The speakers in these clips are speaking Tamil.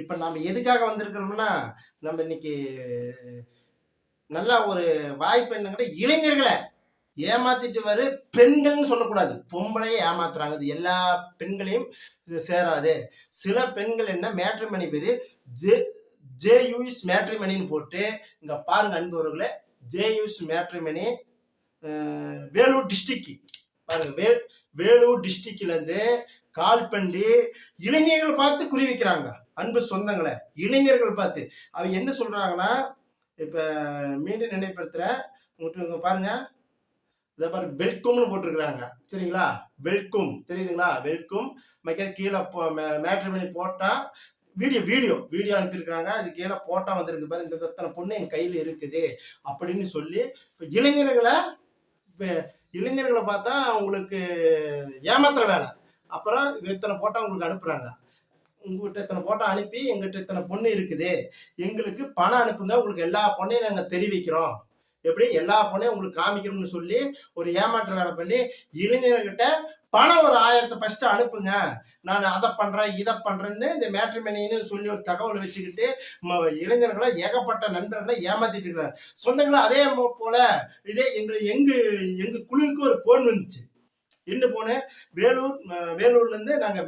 இப்ப நம்ம எதுக்காக வந்திருக்கிறோம்னா நம்ம இன்னைக்கு நல்லா ஒரு வாய்ப்பு என்னங்கிற இளைஞர்களை ஏமாத்திட்டு வரு பெண்கள்னு சொல்லக்கூடாது. பொம்பளையே ஏமாத்துறாங்க. இது எல்லா பெண்களையும் சேராது. சில பெண்கள் என்ன மேட்ரிமணி பேரு ஜே ஜேயூஸ் மேட்ரிமணின்னு போட்டு இங்க பாருங்க அன்பவர்களே ஜேயூஸ் மேட்ரிமணி வேலூர் டிஸ்ட்ரிக்ட் பாருங்க வே வேலூர் டிஸ்ட்ரிக்ட்ல இருந்து கால் பண்ணி இளைஞர்கள் பார்த்து குறி வைக்கிறாங்க அன்பு சொந்தங்களை இளைஞர்கள் பார்த்து. அவ என்ன சொல்றாங்கன்னா இப்ப மீண்டும் நினைப்படுத்துறேன் உங்களுக்கு பாருங்க. இதை பாரு வெல்கம்னு போட்டிருக்கிறாங்க. சரிங்களா? வெல்கம். தெரியுதுங்களா? வெல்கம். மைக்க கீழே மேட்ரிமணி போட்டா வீடியோ வீடியோ வீடியோ அனுப்பியிருக்கிறாங்க. அது கீழே போட்டா வந்திருக்கு பாரு. இந்த தத்தனை பொண்ணு என் கையில் இருக்குது அப்படின்னு சொல்லி இப்போ இளைஞர்களை இப்போ இளைஞர்களை பார்த்தா அவங்களுக்கு ஏமாத்துற வேலை. அப்புறம் இது இத்தனை போட்டோ உங்களுக்கு அனுப்புறாங்க. உங்ககிட்ட இத்தனை போட்டோ அனுப்பி எங்கிட்ட இத்தனை பொண்ணு இருக்குது. எங்களுக்கு பணம் அனுப்புங்க. உங்களுக்கு எல்லா பொண்ணையும் நாங்கள் தெரிவிக்கிறோம். எப்படி? எல்லா பொண்ணையும் உங்களுக்கு காமிக்கணும்னு சொல்லி ஒரு ஏமாற்ற வேலை பண்ணி இளைஞர்கிட்ட பணம் ஒரு ஆயிரத்தை ஃபஸ்ட்டு அனுப்புங்க. நான் அதை பண்ணுறேன் இதை பண்ணுறேன்னு இந்த மேட்ரிமணின்னு சொல்லி ஒரு தகவல் வச்சுக்கிட்டு ம- இளைஞர்களை ஏகப்பட்ட நண்பர்களை ஏமாத்திட்டு இருக்கிறாங்க சொந்தங்களும் அதே மோ- போல இதே எங்கள் எங்கள் எங்கள் குழுவுக்கு ஒரு போன் வந்துச்சு. என்ன போனேன். வேலூர் வேலூர்லேருந்து நாங்கள்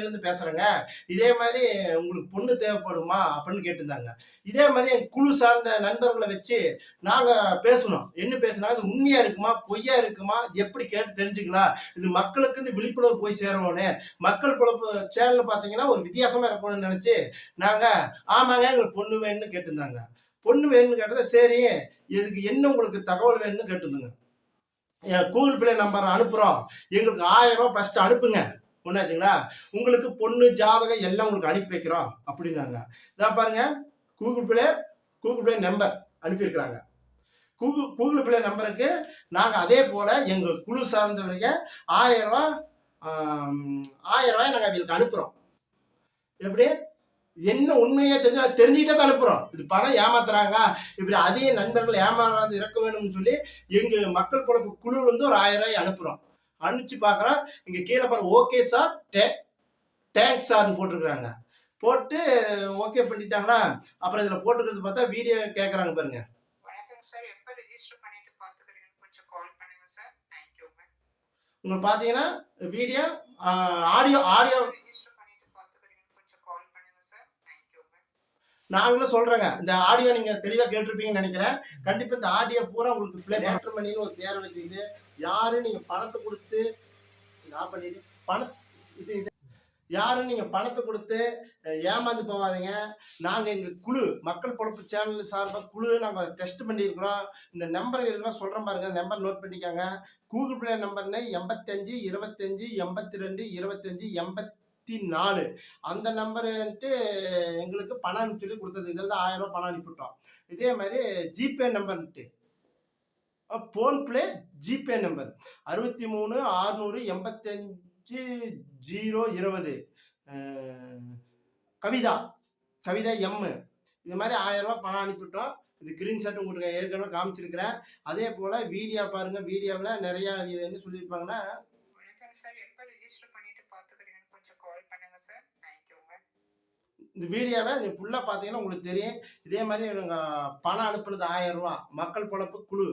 இருந்து பேசுகிறேங்க இதே மாதிரி உங்களுக்கு பொண்ணு தேவைப்படுமா அப்படின்னு கேட்டிருந்தாங்க. இதே மாதிரி என் குழு சார்ந்த நண்பர்களை வச்சு நாங்கள் பேசணும் என்ன பேசினா அது உண்மையாக இருக்குமா? பொய்யா இருக்குமா? எப்படி கேட்டு தெரிஞ்சுக்கலாம்? இது மக்களுக்கு இந்த விழிப்புணர்வு போய் சேரணும்னு மக்கள் பொழப்பு சேனல் பார்த்தீங்கன்னா ஒரு வித்தியாசமாக இருக்கணும்னு நினச்சி நாங்கள் ஆமாங்க எங்களுக்கு பொண்ணு வேணும்னு கேட்டிருந்தாங்க. பொண்ணு வேணும்னு கேட்டதை சரி இதுக்கு என்ன உங்களுக்கு தகவல் வேணும்னு கேட்டிருந்தோங்க? கூகுள் பிளே நம்பர் அனுப்புகிறோம் எங்களுக்கு ஆயிரம் ரூபா ஃபஸ்ட்டு அனுப்புங்க. ஒன்றாச்சுங்களா உங்களுக்கு பொண்ணு ஜாதகம் எல்லாம் உங்களுக்கு அனுப்பி வைக்கிறோம் அப்படின்னாங்க. இதாக பாருங்க. Google Play Google Play number அனுப்பியிருக்கிறாங்க. கூகுள் கூகுள் பிளே நம்பருக்கு நாங்கள் அதே போல் எங்கள் குழு சார்ந்தவங்க ஆயிரம் ரூபா ஆயிரம் ரூபாய் நாங்கள் அவங்களுக்கு அனுப்புகிறோம் எப்படி? என்ன உண்மையே தெரிஞ்சு அதை தெரிஞ்சுக்கிட்டே தான் அனுப்புகிறோம் இது பணம் ஏமாத்துறாங்க. இப்படி அதிக நண்பர்கள் ஏமாறாது இறக்க வேணும்னு சொல்லி எங்கள் மக்கள் பொழப்பு குழு வந்து ஒரு ஆயிரம் ரூபாய் அனுப்புகிறோம் அனுப்பிச்சு பார்க்குறோம். இங்கே கீழே பாருங்க ஓகே சார் டே டேங்க்ஸ் சார்னு போட்டிருக்கிறாங்க. போட்டு ஓகே பண்ணிட்டாங்களா? அப்புறம் இதில் போட்டுக்கிறது பார்த்தா வீடியோ கேட்குறாங்க பாருங்க. உங்களுக்கு பார்த்தீங்கன்னா வீடியோ ஆடியோ ஆடியோ ரெஜிஸ்டர் பண்ணிட்டு பார்த்துக்கிறீங்கன்னு கொஞ்சம் கால் பண்ணுங்க சார் தேங்க்யூங்க நாங்களும் சொல்றேங்க. இந்த ஆடியோ நீங்க தெளிவா கேட்டிருப்பீங்கன்னு நினைக்கிறேன். கண்டிப்பா இந்த ஆடியோ பூரா உங்களுக்கு பிளே மணின்னு ஒரு பேரை வச்சுக்கிட்டு யாரும் நீங்க பணத்தை கொடுத்து நான் பண்ணிட்டு பண இது இது. யாரும் நீங்க பணத்தை கொடுத்து ஏமாந்து போகாதீங்க. நாங்க எங்க குழு மக்கள் பொழப்பு சேனல் சார்பாக குழு நாங்க டெஸ்ட் பண்ணியிருக்கிறோம். இந்த நம்பர் எல்லாம் சொல்றேன் பாருங்க. நம்பர் நோட் பண்ணிக்காங்க. கூகுள் பிளே நம்பர்னு எண்பத்தஞ்சு இருபத்தஞ்சு எண்பத்தி ரெண்டு இருபத்தஞ்சு எண்பத்தி நாலு. அந்த நம்பருன்ட்டு எங்களுக்கு பணம் சொல்லி கொடுத்தது. இதில் தான் ஆயிரம் ரூபாய் பணம் அனுப்பிவிட்டோம். இதே மாதிரி ஜிபே நம்பர்ன்ட்டு ஃபோன்பே ஜிபே நம்பர் அறுபத்தி மூணு ஆறுநூறு எண்பத்தஞ்சு ஜீரோ இருபது. கவிதா கவிதா எம் இது மாதிரி ஆயிரம் பணம் அனுப்பிவிட்டோம். இது கிரீன் ஸ்க்ரீன்ஷாட் உங்களுக்கு ஏற்கனவே காமிச்சிருக்கிறேன். அதே போல் வீடியோ பாருங்கள் வீடியோவில் நிறையா என்ன சொல்லியிருப்பாங்கன்னா வணக்கம் சார் எப்போ ரெஜிஸ்டர் பண்ணிட்டு பார்த்துக்கிறீங்கன்னு கொஞ்சம் கால் பண்ணுங்க சார் தேங்க்யூங்க இந்த வீடியோவை நீ ஃபுல்லாக பார்த்தீங்கன்னா உங்களுக்கு தெரியும். இதே மாதிரி நாங்கள் பணம் அனுப்புனது ஆயிரம் ரூபா மக்கள் பொழப்பு குழு.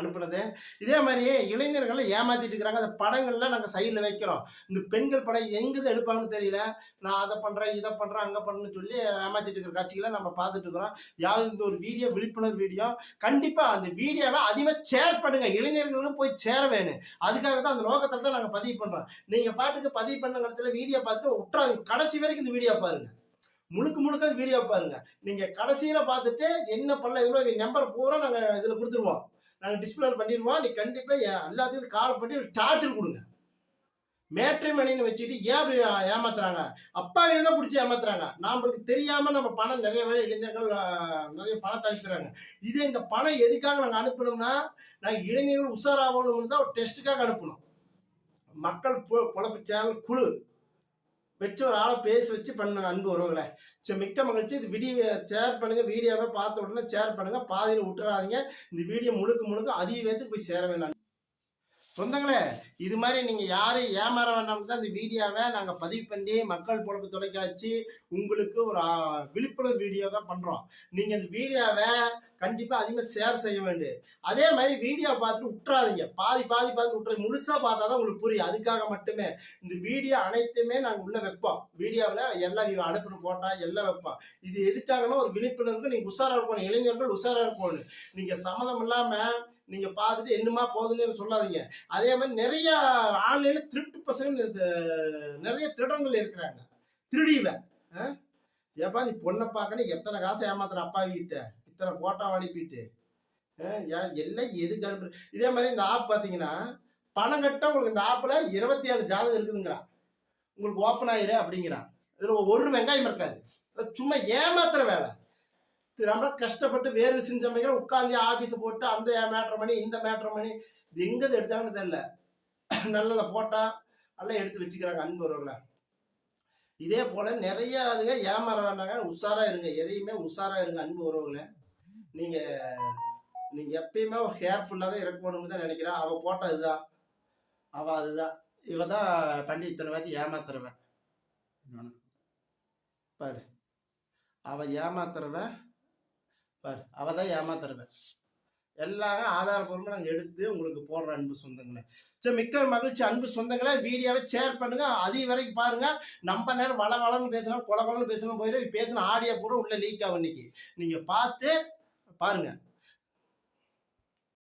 அனுப்புனது. இதே மாதிரியே இளைஞர்களை ஏமாத்திட்டு இருக்கிறாங்க அந்த படங்கள்லாம் நாங்கள் சைடில் வைக்கிறோம். இந்த பெண்கள் படம் எங்கேருந்து எடுப்பாங்கன்னு தெரியல. நான் அதை பண்ணுறேன் இதை பண்ணுறேன் அங்கே பண்ணுன்னு சொல்லி ஏமாத்திட்டு இருக்கிற காட்சிகளை நம்ம பார்த்துட்டு இருக்கிறோம் யாரும் இந்த ஒரு வீடியோ விழிப்புணர்வு வீடியோ கண்டிப்பாக அந்த வீடியோவை அதிகமாக ஷேர் பண்ணுங்கள் இளைஞர்களுக்கும் போய் சேர வேணும். அதுக்காக தான் அந்த நோக்கத்தில் தான் நாங்கள் பதிவு பண்ணுறோம் நீங்கள் பாட்டுக்கு பதிவு பண்ண இடத்துல வீடியோ பார்த்துட்டு விட்டுறாங்க கடைசி வரைக்கும் இந்த வீடியோ பாருங்கள் முழுக்க முழுக்க வீடியோ பாருங்க. நீங்க கடைசியில பார்த்துட்டு என்ன பண்ணல இதுல நம்பர் பூரா நாங்க இதுல கொடுத்துருவோம். நாங்கள் டிஸ்பிளர் பண்ணிடுவோம். நீ கண்டிப்பாக எல்லாத்தையும் கால் பண்ணி ஒரு டார்ச்சர் கொடுங்க. மேட்ரி மணின்னு வச்சுட்டு ஏன் அப்படி ஏமாத்துறாங்க? அப்பா தான் பிடிச்சி ஏமாத்துறாங்க. நம்மளுக்கு தெரியாம நம்ம பணம் நிறைய பேர் இளைஞர்கள் நிறைய பணத்தை அனுப்புறாங்க இது எங்க பணம் எதுக்காக நாங்கள் அனுப்பணும்னா நாங்கள் இளைஞர்கள் உஷாராகணும்னு தான் ஒரு டெஸ்ட்டுக்காக அனுப்பணும். மக்கள் பொ- பொழப்பு சேனல் குழு. வச்சு ஒரு ஆளை பேசி வச்சு பண்ணுங்க அன்பு உறவுகளை. ஸோ மிக்க மகிழ்ச்சி. இது வீடியோ ஷேர் பண்ணுங்க. வீடியோவை பார்த்த உடனே ஷேர் பண்ணுங்க. பாதியில் விட்டுறாதீங்க இந்த வீடியோ முழுக்க முழுக்க அதிக பேத்துக்கு போய் சேர வேண்டாம். சொந்தங்களே இது மாதிரி நீங்க யாரும் ஏமாற வேண்டாம்னு தான் இந்த வீடியோவை நாங்க பதிவு பண்ணி மக்கள் பொழப்பு தொலைக்காட்சி உங்களுக்கு ஒரு விழிப்புணர்வு வீடியோ தான் பண்றோம். நீங்க இந்த வீடியோவை கண்டிப்பா அதிகமாக ஷேர் செய்ய வேண்டும் அதே மாதிரி வீடியோ பார்த்துட்டு விட்டுறாதீங்க பாதி பாதி பார்த்து விட்டுற முழுசா பார்த்தா தான் உங்களுக்கு புரியும். அதுக்காக மட்டுமே. இந்த வீடியோ அனைத்துமே நாங்க உள்ள வைப்போம். வீடியோவில் எல்லாம் அனுப்பின போட்டா எல்லாம் வைப்போம். இது எதுக்காகனா ஒரு விழிப்புணர்வு நீங்க உஷாரா இருக்கணும். இளைஞர்கள் உஷாரா இருக்கணும். நீங்க சம்மதம் இல்லாமல் நீங்க பார்த்துட்டு என்னமா போகுதுன்னு சொல்லாதீங்க. அதே மாதிரி நிறைய ஆன்லைன்ல திருட்டு பசங்க இந்த- நிறைய திருடங்கள் இருக்கிறாங்க. திருடிவன் ஏப்பா நீ பொண்ணை பார்க்கணும் எத்தனை காசை ஏமாத்துற அப்பா கிட்ட? இத்தனை போட்டோ அனுப்பிட்டு எல்லாம் எதுக்கு அனுப்பு இதே மாதிரி இந்த ஆப் பார்த்தீங்கன்னா பணம் கட்ட உங்களுக்கு இந்த ஆப்பில் இருபத்தி ஏழு ஜாதகம் இருக்குதுங்கிறான். உங்களுக்கு ஓப்பன் ஆயிரு அப்படிங்கிறான். இதில் ஒரு வெங்காயம் இருக்காது. சும்மா ஏமாத்துற வேலை. ரொம்ப கஷ்டப்பட்டு வேர்வை செஞ்சமைக்கிற உட்காந்து ஆஃபீஸை போட்டு அந்த மேட்ரு பண்ணி இந்த மேட்ரு பண்ணி இது எங்கே எடுத்தாங்கன்னு தெரியல. நல்ல போட்டா எல்லாம் எடுத்து வச்சுக்கிறாங்க அன்பு உறவுகளை இதே போல் நிறைய அதுங்க ஏமாற வேண்டாங்க உஷாராக இருங்க. எதையுமே உஷாராக இருங்க அன்பு உறவுகளை நீங்கள் நீங்கள் எப்பயுமே ஒரு கேர்ஃபுல்லாக இருக்கணும்னு தான் நினைக்கிறேன். அவள் போட்டால் இதுதான். அவள் அதுதான். இவ தான் பண்டி இத்தனை வாத்தி ஏமாத்துறவன். பாரு. அவள் ஏமாத்துறவன் பாரு அவ தான் ஏமாத்துறவன் எல்லாமே ஆதாரப்பூர்வமாக நாங்கள் எடுத்து உங்களுக்கு போடுற அன்பு சொந்தங்களை. சரி மிக்க மகிழ்ச்சி. அன்பு சொந்தங்களே வீடியோவை ஷேர் பண்ணுங்க. அதிக வரைக்கும் பாருங்க. நம்ம நேரம் வள வளன்னு பேசணும் கொல கொலன்னு பேசணும் போயிடும் பேசின ஆடியோ பூரா உள்ள லீக் ஆகும் இன்னைக்கு. நீங்கள் பார்த்து பாருங்கள்